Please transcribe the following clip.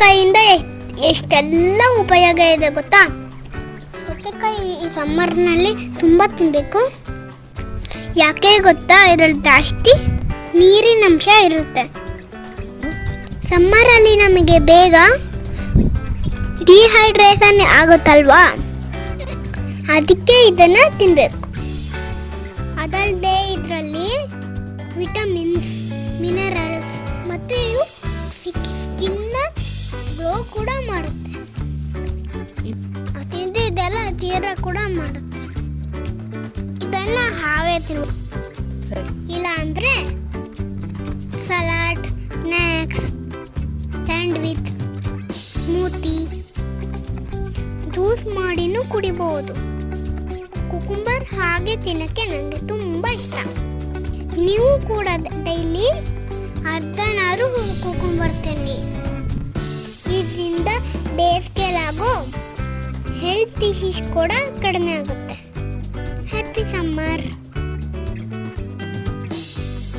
ಸೌತೆಕಾಯಿಯಿಂದ ಎಷ್ಟ್- ಎಷ್ಟೆಲ್ಲ ಉಪಯೋಗ ಇದೆ ಗೊತ್ತಾ? ಸೌತೆಕಾಯಿ ಈ ಸಮ್ಮರ್ನಲ್ಲಿ ತುಂಬ ತಿನ್ನಬೇಕು ಯಾಕೆ ಗೊತ್ತಾ? ಇದರಲ್ಲಿ ಜಾಸ್ತಿ ನೀರಿನ ಅಂಶ ಇರುತ್ತೆ. ಸಮ್ಮರಲ್ಲಿ ನಮಗೆ ಬೇಗ ಡಿಹೈಡ್ರೇಷನ್ ಆಗುತ್ತಲ್ವಾ? ಅದಕ್ಕೆ ಇದನ್ನ ತಿನ್ನಬೇಕು ಅದಲ್ಲದೆ ಇದರಲ್ಲಿ ವಿಟಮಿನ್ಸ್ ಮಿನರಲ್ಸ್ ಮಾಡುತ್ತೆ. ಇದೆಲ್ಲ ಜೀರ ಕೂಡ ಮಾಡುತ್ತೆ. ಇದೆಲ್ಲ ಹಾವೇ ಸರಿ ಇಲ್ಲ ಅಂದ್ರೆ salad snacks sandwich, smoothie, juice ಮಾಡಿನೂ ಕುಡಿಬಹುದು ಕುಕುಂಬರ್ ಹಾಗೆ ತಿನ್ನಕ್ಕೆ ನನಗೆ ತುಂಬ ಇಷ್ಟ. ನೀವು ಕೂಡ ಡೈಲಿ ಅರ್ಧನಾರು ಕುಕುಂಬರ್ ತಿನ್ನಿ. ಬೇಸಿಗೆಲಾಗೋ ಹೆಲ್ತ್ ಇಶ್ಯೂಸ್ ಕೂಡ ಕಡಿಮೆ ಆಗುತ್ತೆ.